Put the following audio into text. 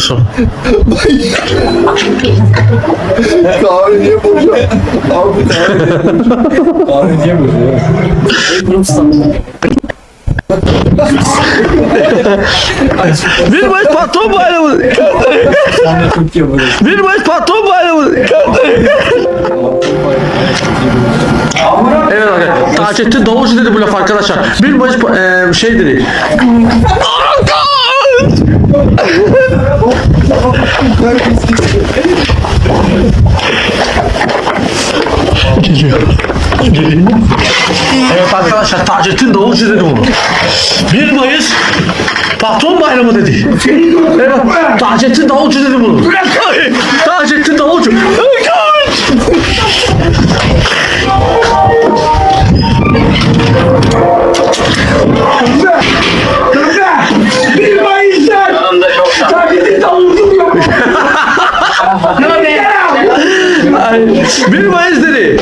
Sonra. Kahve niye bozuyor? Abi kahve niye bozuyor? Bir maç patron bayramı. Bir maç patron bayramı. Evet arkadaşlar. Taceddin Davulcu dedi bu laf arkadaşlar. Bir maç eee, şey dedi. Geliyor. Geliyor. Evet arkadaşlar Taceddin Davulcu dedi bunu. 1 Mayıs patron bayramı dedi. Evet Taceddin Davulcu dedi bunu. Taceddin Ay, 1 Mayıs dedi.